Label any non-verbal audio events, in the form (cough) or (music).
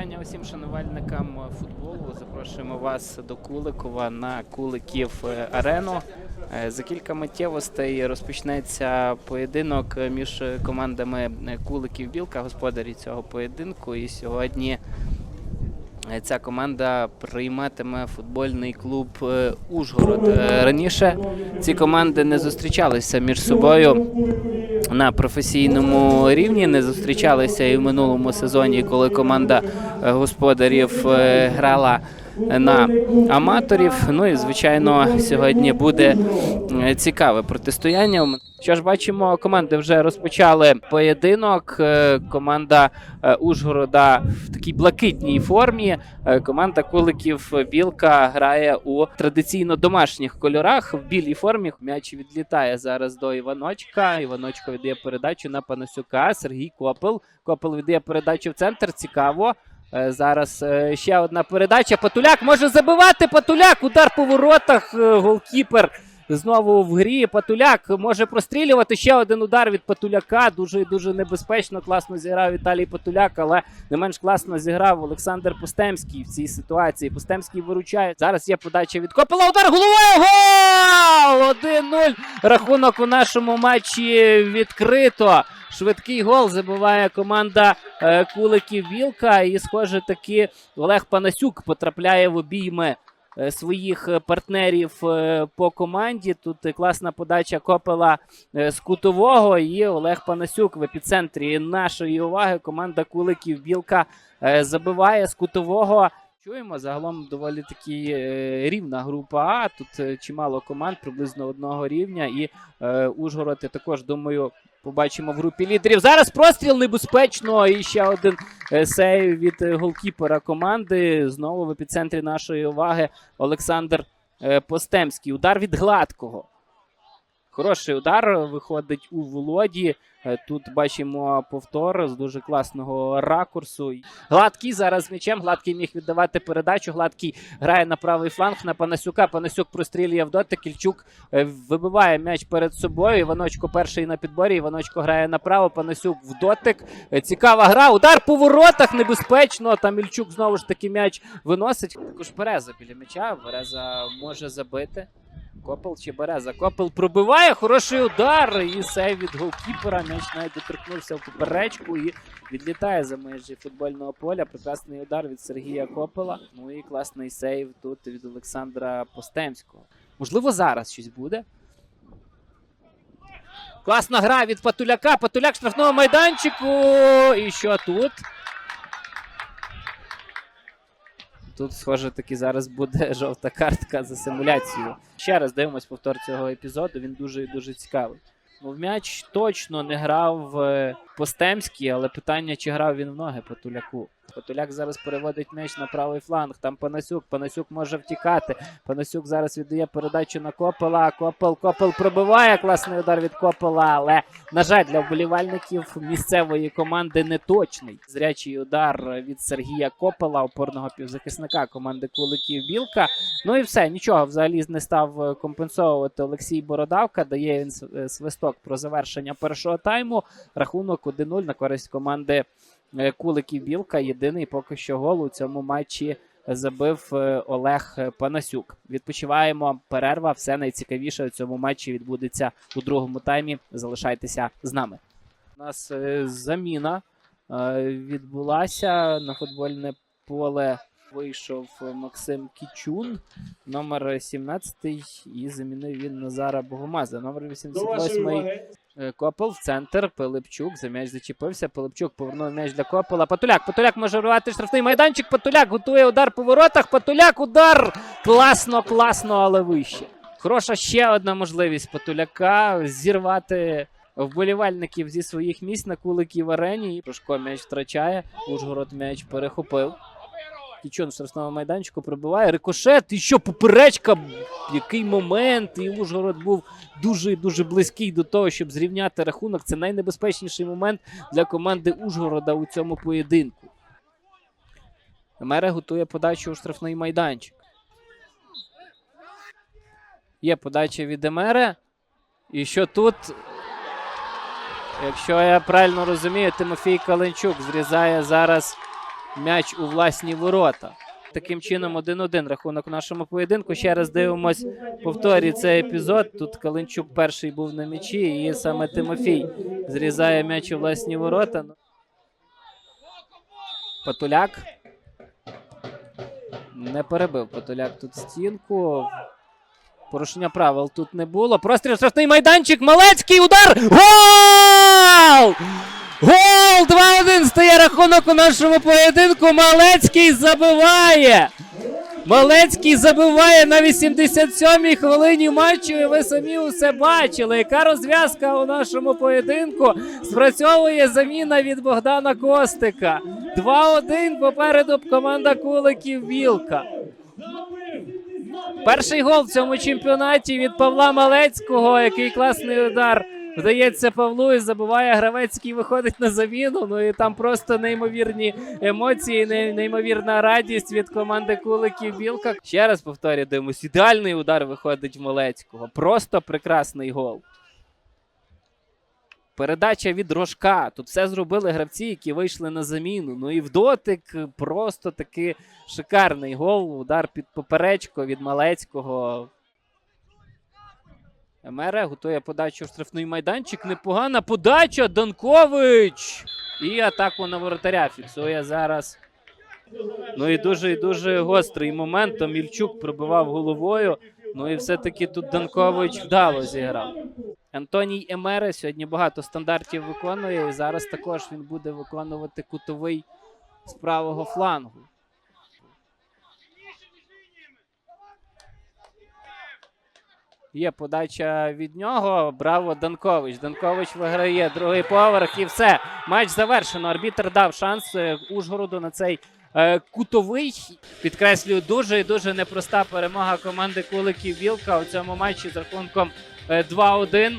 Вітання усім шанувальникам футболу. Запрошуємо вас до Куликова на Куликів е, арену. Е, За кілька миттєвостей розпочнеться поєдинок між командами е, Куликів Білка, господарі цього поєдинку. І сьогодні е, ця команда прийматиме футбольний клуб е, Ужгород. Е, Раніше ці команди не зустрічалися між собою на професійному рівні. Не зустрічалися і в минулому сезоні, коли команда е, господарів е, грала на аматорів. Ну і звичайно, сьогодні буде цікаве протистояння. Що ж бачимо, команди вже розпочали поєдинок. Е, Команда е, Ужгорода в такій блакитній формі. Е, Команда Куликів Білка грає у традиційно домашніх кольорах в білій формі. М'яч відлітає зараз до Іваночка. Іваночко віддає передачу на Панасюка. Сергій Копел. Копел віддає передачу в центр. Цікаво. Е, Зараз е, ще одна передача. Патуляк може забивати. Патуляк. Удар по воротах. Е, Голкіпер знову в грі. Патуляк може прострілювати. Ще один удар від Патуляка. Дуже дуже небезпечно. Класно зіграв Віталій Патуляк, але не менш класно зіграв Олександр Постемський в цій ситуації. Постемський виручає. Зараз є подача від Копела. Удар головою. Гол! 1-0. Рахунок у нашому матчі відкрито. Швидкий гол забиває команда е, Куликів Вілка. І, схоже, таки Олег Панасюк потрапляє в обійми своїх е, партнерів е, по команді. Тут е, класна подача Копела е, з кутового. І Олег Панасюк в епіцентрі нашої уваги. Команда Куликів Білка е, забиває з кутового. Чуємо загалом доволі таки е, рівна група А. Тут е, чимало команд приблизно одного рівня. І е, Ужгород, я також думаю, побачимо в групі лідерів. Зараз простріл небезпечно. І ще один е, сейв від е, голкіпера команди. Знову в епіцентрі нашої уваги Олександр е, Постемський. Удар від гладкого. Хороший удар виходить у Володі. Е, Тут бачимо повтор з дуже класного ракурсу. Гладкий зараз м'ячем. Гладкий міг віддавати передачу. Гладкий грає на правий фланг на Панасюка. Панасюк прострілює в дотик. Кільчук е, вибиває м'яч перед собою. Іваночко перший на підборі. Іваночко грає направо. Панасюк в дотик. Е, Цікава гра. Удар по воротах небезпечно. Там Ільчук знову ж таки м'яч виносить. Також Береза біля м'яча. Береза може забити. Копел чи Береза. Копел пробиває. Хороший удар. І сейв від голкіпера. М'яч навіть доторкнувся в поперечку і відлітає за межі футбольного поля. Прекрасний удар від Сергія Копела. Ну і класний сейв тут від Олександра Постемського. Можливо, зараз щось буде. Класна гра від Патуляка. Патуляк штрафного майданчику. І що тут? Тут, схоже, таки зараз буде (laughs) жовта картка за симуляцію. Ще раз дивимось повтор цього епізоду. Він дуже дуже цікавий. Ну, в м'яч точно не грав е, Постемський, але питання, чи грав він в ноги Патуляку. Патуляк зараз переводить м'яч на правий фланг. Там Панасюк. Панасюк може втікати. Панасюк зараз віддає передачу на Копела. Копел, Копел пробиває. Класний удар від Копела. Але, на жаль, для вболівальників місцевої команди не точний. Зрячий удар від Сергія Копела, опорного півзахисника команди Куликів Білка. Ну і все, нічого взагалі не став е, компенсовувати Олексій Бородавка. Дає він е, свисток про завершення першого тайму. Рахунок 1-0 на користь команди е, Куликів Білка. Єдиний поки що гол у цьому матчі забив е, Олег Панасюк. Відпочиваємо. Перерва. Все найцікавіше у цьому матчі відбудеться у другому таймі. Залишайтеся з нами. У нас е, заміна е, відбулася на футбольне поле. Вийшов Максим Кічун, номер 17, і замінив він Назара Богомаза. Номер До 88 Е, в центр. Пилипчук за м'яч зачепився. Пилипчук повернув м'яч для Копела. Патуляк. Патуляк може вирвати штрафний майданчик. Патуляк готує удар по воротах. Патуляк удар. Класно, класно, але вище. Хороша ще одна можливість Патуляка зірвати вболівальників зі своїх місць на куликів арені. Прошко м'яч втрачає. Ужгород м'яч перехопив. Кічон в штрафному майданчику прибиває. Рикошет. І що поперечка? Який момент? І Ужгород був дуже дуже близький до того, щоб зрівняти рахунок. Це найнебезпечніший момент для команди Ужгорода у цьому поєдинку. Емере готує подачу у штрафний майданчик. Є подача від Емере. І що тут? Якщо я правильно розумію, Тимофій Каленчук зрізає зараз м'яч у власні ворота. Таким чином, 1-1 рахунок в нашому поєдинку. Ще раз дивимось повторі цей епізод. Тут Калинчук перший був на м'ячі, і саме Тимофій зрізає м'яч у власні ворота. Патуляк. Не перебив Патуляк тут стінку. Порушення правил тут не було. Простріл штрафний майданчик. Малецький удар. Гол! 2-1 стає рахунок у нашому поєдинку. Малецький забиває. Малецький забиває на 87-й хвилині матчу. І ви самі усе бачили. Яка розв'язка у нашому поєдинку? Спрацьовує заміна від Богдана Костика. 2-1 попереду команда Куликів Вілка. Перший гол в цьому чемпіонаті від Павла Малецького, який класний удар вдається Павлу і забуває гравець, який виходить на заміну. Ну і там просто неймовірні емоції, неймовірна радість від команди Куликів Білка. Ще раз повторюю, дивимось, ідеальний удар виходить в Малецького. Просто прекрасний гол. Передача від Рожка. Тут все зробили гравці, які вийшли на заміну. Ну і в дотик просто таки шикарний гол. Удар під поперечко від Малецького. Емере готує подачу в штрафний майданчик. Непогана подача. Данкович. І атаку на воротаря фіксує зараз. Ну і дуже і дуже гострий момент. Мільчук пробивав головою. Ну і все-таки тут Данкович вдало зіграв. Антоній Емере сьогодні багато стандартів виконує. І зараз також він буде виконувати кутовий з правого флангу. Є подача від нього. Браво, Данкович. Данкович виграє другий поверх і все. Матч завершено. Арбітр дав шанс е, Ужгороду на цей е, кутовий. Підкреслюю, дуже і дуже непроста перемога команди Куликів Вілка у цьому матчі з рахунком е, 2-1.